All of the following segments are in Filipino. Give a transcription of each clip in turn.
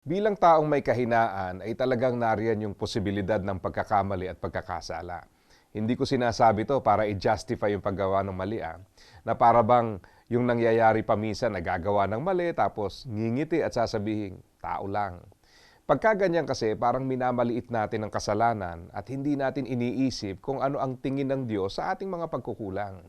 Bilang taong may kahinaan ay talagang nariyan yung posibilidad ng pagkakamali at pagkakasala. Hindi ko sinasabi to para i-justify yung paggawa ng mali ah. Na para bang yung nangyayari pa minsan nagagawa ng mali tapos ngingiti at sasabihin, tao lang. Pagka ganyan kasi parang minamaliit natin ang kasalanan at hindi natin iniisip kung ano ang tingin ng Diyos sa ating mga pagkukulang.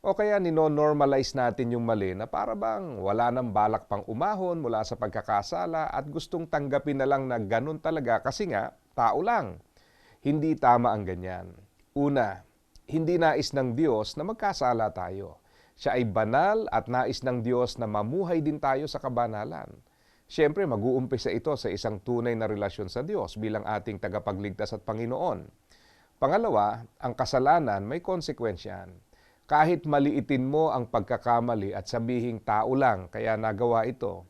O kaya nino-normalize natin yung mali na para bang wala nang balak pang umahon mula sa pagkakasala at gustong tanggapin na lang na ganun talaga kasi nga, tao lang. Hindi tama ang ganyan. Una, hindi nais ng Diyos na magkasala tayo. Siya ay banal at nais ng Diyos na mamuhay din tayo sa kabanalan. Siyempre, mag-uumpisa ito sa isang tunay na relasyon sa Diyos bilang ating tagapagligtas at Panginoon. Pangalawa, ang kasalanan may konsekwensyan kahit maliitin mo ang pagkakamali at sabihing tao lang kaya nagawa ito,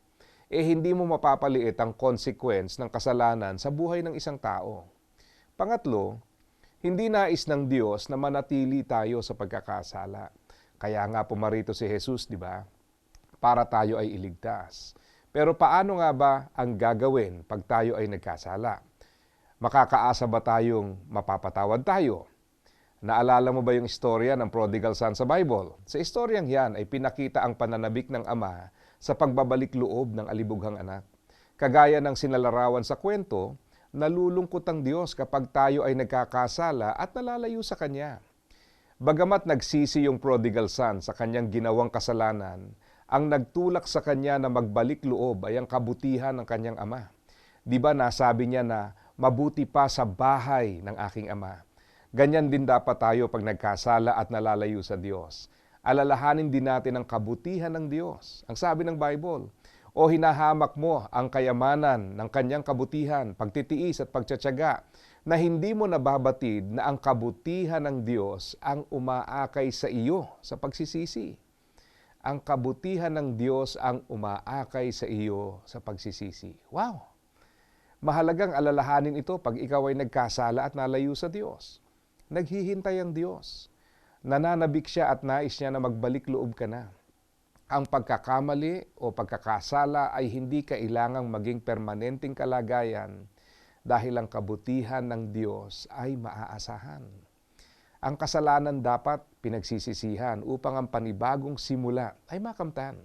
eh hindi mo mapapaliit ang consequence ng kasalanan sa buhay ng isang tao. Pangatlo, hindi nais ng Diyos na manatili tayo sa pagkakasala. Kaya nga pumarito si Jesus, di ba? Para tayo ay iligtas. Pero paano nga ba ang gagawin pag tayo ay nagkasala? Makakaasa ba tayong mapapatawad tayo? Naalala mo ba yung istorya ng prodigal son sa Bible? Sa istoryang yan ay pinakita ang pananabik ng ama sa pagbabalik loob ng alibughang anak. Kagaya ng sinalarawan sa kwento, nalulungkot ang Diyos kapag tayo ay nagkakasala at nalalayo sa Kanya. Bagamat nagsisi yung prodigal son sa kanyang ginawang kasalanan, ang nagtulak sa kanya na magbalik loob ay ang kabutihan ng kanyang ama. Di ba nasabi niya na mabuti pa sa bahay ng aking ama? Ganyan din dapat tayo pag nagkasala at nalalayo sa Diyos. Alalahanin din natin ang kabutihan ng Diyos. Ang sabi ng Bible, o hinahamak mo ang kayamanan ng kanyang kabutihan, pagtitiis at pagtsatsaga, na hindi mo nababatid na ang kabutihan ng Diyos ang umaakay sa iyo sa pagsisisi. Ang kabutihan ng Diyos ang umaakay sa iyo sa pagsisisi. Wow! Mahalagang alalahanin ito pag ikaw ay nagkasala at nalayo sa Diyos. Naghihintay ang Diyos. Nananabik siya at nais niya na magbalik loob ka na. Ang pagkakamali o pagkakasala ay hindi kailangang maging permanenteng kalagayan dahil ang kabutihan ng Diyos ay maaasahan. Ang kasalanan dapat pinagsisisihan upang ang panibagong simula ay makamtan.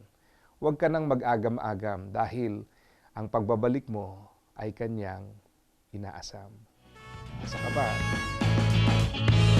Huwag ka nang mag-agam-agam dahil ang pagbabalik mo ay kanyang inaasam. Asa ka ba? Thank you.